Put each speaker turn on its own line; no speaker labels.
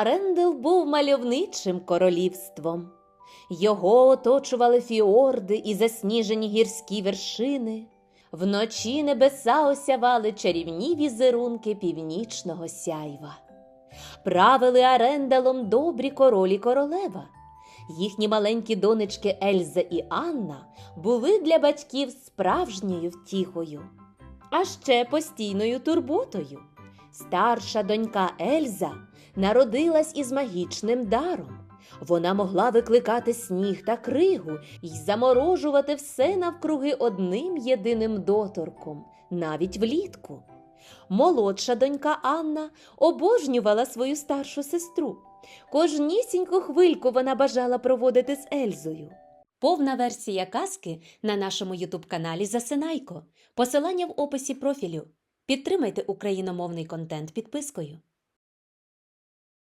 Арендел був мальовничим королівством. Його оточували фіорди і засніжені гірські вершини. Вночі небеса осявали чарівні візерунки північного сяйва. Правили Аренделом добрі королі королева. Їхні маленькі донечки Ельза і Анна були для батьків справжньою втіхою, а ще постійною турботою. Старша донька Ельза народилась із магічним даром. Вона могла викликати сніг та кригу і заморожувати все навкруги одним єдиним доторком, навіть влітку. Молодша донька Анна обожнювала свою старшу сестру. Кожнісіньку хвильку вона бажала проводити з Ельзою. Повна версія казки на нашому ютуб-каналі Засинайко. Посилання в описі профілю. Підтримайте україномовний контент підпискою.